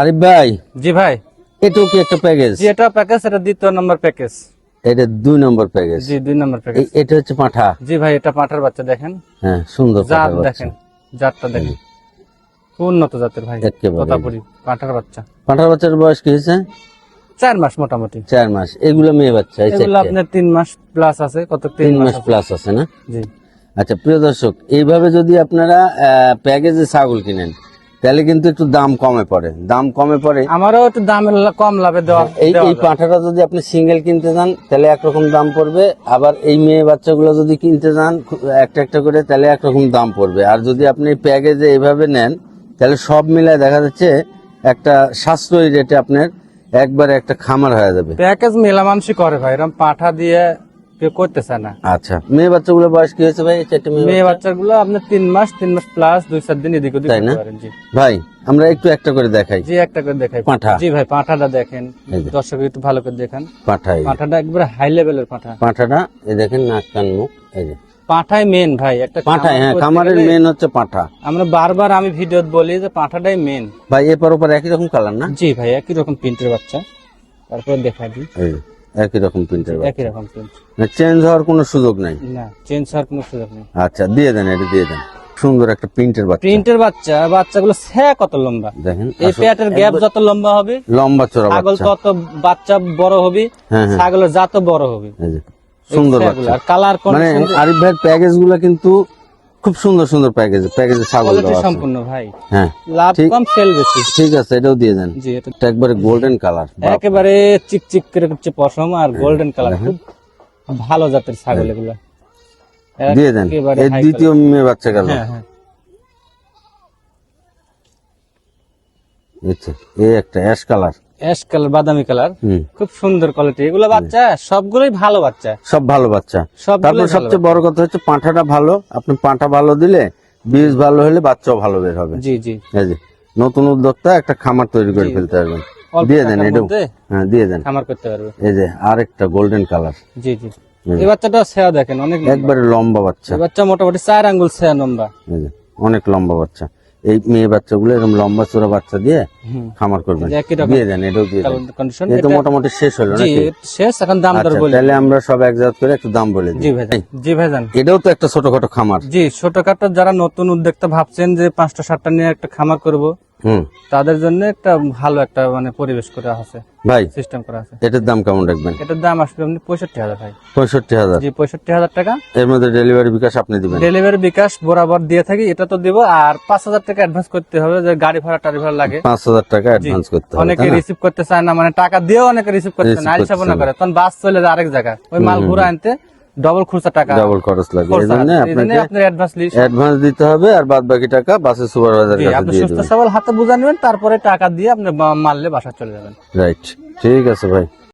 আরিফ ভাই জি ভাই। এটাও কি একটা প্যাকেজ জি এটা প্যাকেজ এটা দ্বিতীয় নম্বর প্যাকেজ এটা দুই নম্বর প্যাকেজ জি দুই নম্বর প্যাকেজ এটা হচ্ছে পাঠা। জি ভাই এটা পাঁঠার বাচ্চা দেখেন। হ্যাঁ সুন্দর জাত। দেখেন জাতটা দেখেন। উন্নত জাতের ভাই একেবারে। পাঁঠার বাচ্চা। পাঁঠার বাচ্চার বয়স কি হয়েছে? চার মাস মোটামুটি। চার মাস। এগুলো মেয়ে বাচ্চা এগুলো আপনার তিন মাস প্লাস আছে কত তিন মাস প্লাস আছে। না? জি। আচ্ছা প্রিয় দর্শক এইভাবে যদি আপনারা প্যাকেজে ছাগল কিনেন তাহলে কিন্তু একটু দাম কমে পড়ে। দাম কমে পড়ে। আমারও একটু দামের লা- কম লাভে দেওয়া এই এই। পাঁঠাটা যদি আপনি সিঙ্গেল কিনতে যান তাহলে একরকম দাম পড়বে। আবার এই মেয়ে বাচ্চাগুলো যদি কিনতে যান একটা একটা করে তাহলে একরকম দাম পড়বে। আর যদি আপনি প্যাকেজে এইভাবে নেন তাহলে সব মিলায় দেখা যাচ্ছে একটা সাশ্রয়ী রেটে আপনার একবারে একটা খামার হয়ে যাবে। প্যাকেজ মেলামানসি করে ভাই। এরকম পাঠা দিয়ে কেউ করতেছে না। আচ্ছা। মেয়ে বাচ্চাগুলো বয়স কি হয়েছে ভাই? চারটে মেয়ে মেয়ে বাচ্চাগুলো আপনার তিন মাস তিন মাস প্লাস দুই চার দিন এদিক ওদিক তাই না? করতে পারেন জি। ভাই আমরা একটু একটা করে দেখাই। জি একটা করে দেখাই। পাঁঠা। জি ভাই পাঁঠাটা দেখেন। দর্শক একটু ভালো করে দেখেন। পাঁঠাটা একবারে হাই লেভেলের পাঁঠা। পাঁঠাটা এই দেখেন নাক কান মুখ এই যে। পাঁঠাই মেন ভাই একটা পাঁঠাই হ্যাঁ খামারের মেন হচ্ছে পাঁঠা। আমরা বারবার আমি ভিডিও বলি যে পাঁঠাটাই মেন ভাই এপার ওপর একই রকম কালার না? জি ভাই একই রকম প্রিন্টের বাচ্চা। তারপরে দেখা দিই। একই রকম প্রিন্টের একই রকম প্রিন্ট চেঞ্জ হওয়ার কোনো সুযোগ নাই? না চেঞ্জ হওয়ার কোনো সুযোগ নেই। আচ্ছা দিয়ে দেন এটা দিয়ে দেন। সুন্দর একটা প্রিন্টের বাচ্চা। প্রিন্টের বাচ্চা বাচ্চাগুলো সে কত লম্বা? দেখেন এই পেটের গ্যাপ যত লম্বা হবে লম্বা চড়া ছাগল তত বাচ্চা বড় হবে হ্যাঁ হ্যাঁ। ছাগলের জাত বড় হবে। সুন্দর বাচ্চা। আর কালার মানে আরিফ ভাইয়ের প্যাকেজগুলো কিন্তু খুব সুন্দর সুন্দর প্যাকেজ প্যাকেজে ছাগল সম্পূর্ণ ভাই। হ্যাঁ লাভ কম সেল বেশি। ঠিক আছে এটাও দিয়ে দেন। জি এটা একবারে গোল্ডেন কালার একেবারে চিকচিক করে হচ্ছে পশম আর গোল্ডেন কালার খুব ভালো জাতের ছাগল এগুলো। দিয়ে দেন। দ্বিতীয় মেয়ে বাচ্চা গেল। হ্যাঁ হ্যাঁ আচ্ছা এই একটা অ্যাশ কালার অ্যাশ কালার বাদামি কালার খুব সুন্দর কোয়ালিটি এগুলো বাচ্চা সবগুলোই ভালো বাচ্চা। সব ভালো বাচ্চা। তারপর সবচেয়ে বড় কথা হচ্ছে পাঁঠাটা ভালো। আপনি পাঁঠা ভালো দিলে বীজ ভালো হলে বাচ্চাও ভালো বের হবে। জি জি। যে নতুন উদ্যোক্তা একটা খামার তৈরি করে ফেলতে পারবেন। দিয়ে দেন মধ্যে হ্যাঁ দিয়ে দেন। খামার করতে পারবে। এই যে আরেকটা গোল্ডেন কালার জি জি। এই বাচ্চাটা সেয়া দেখেন অনেক একবারে লম্বা বাচ্চা। বাচ্চা মোটামুটি চার আঙ্গুল সেয়া লম্বা। অনেক লম্বা বাচ্চা। এই মেয়ে বাচ্চাগুলো এরকম লম্বা চোরা বাচ্চা দিয়ে খামার করবেন। দিয়ে দেন এটাও দিয়ে দেন। এটা মোটামুটি শেষ হলো নাকি? শেষ এখন দাম দর আচ্ছা বলি। তাহলে আমরা সব একজাত করে একটু দাম বলে দিই। জি ভাই জি ভাইজান এটাও তো একটা ছোটখাটো খামার। জি ছোটখাটো যারা নতুন উদ্যোক্তা ভাবছেন যে পাঁচটা সাতটা নিয়ে একটা খামার করব তাদের জন্য একটা ভালো একটা মানে পরিবেশ করা আছে ভাই সিস্টেম করা আছে। এটার দাম কেমন রাখবেন? এটার দাম আসবে আপনি পঁয়ষট্টি হাজার ভাই। পঁয়ষট্টি হাজার। জি পঁয়ষট্টি হাজার টাকা। এর মধ্যে ডেলিভারি বিকাশ আপনি দিবেন? ডেলিভারি বিকাশ বরাবর দিয়ে থাকি এটা তো দিব। আর পাঁচ হাজার টাকা অ্যাডভান্স করতে হবে যে গাড়ি ভাড়া টাড়ি ভাড়া লাগে। পাঁচ হাজার টাকা অ্যাডভান্স করতে হবে অনেকে রিসিভ করতে চায় না মানে টাকা দিয়েও অনেকে রিসিভ করতে না। হিসাব না। করে তখন বাস চলে যায় আরেক জায়গায়। ওই মাল ঘুরে আনতে। ডবল খরচা টাকা ডাবল খরচ লাগে এই জন্য আপনাকে অ্যাডভান্স অ্যাডভান্স দিতে হবে আর বাদ বাকি টাকা বাসের সুপারভাইজার কাছে আপনি সুস্থ দেবেন। সবল হাতে বুঝা নেবেন তারপরে টাকা দিয়ে আপনি মারলে বাসা চলে যাবেন। রাইট ঠিক আছে ভাই।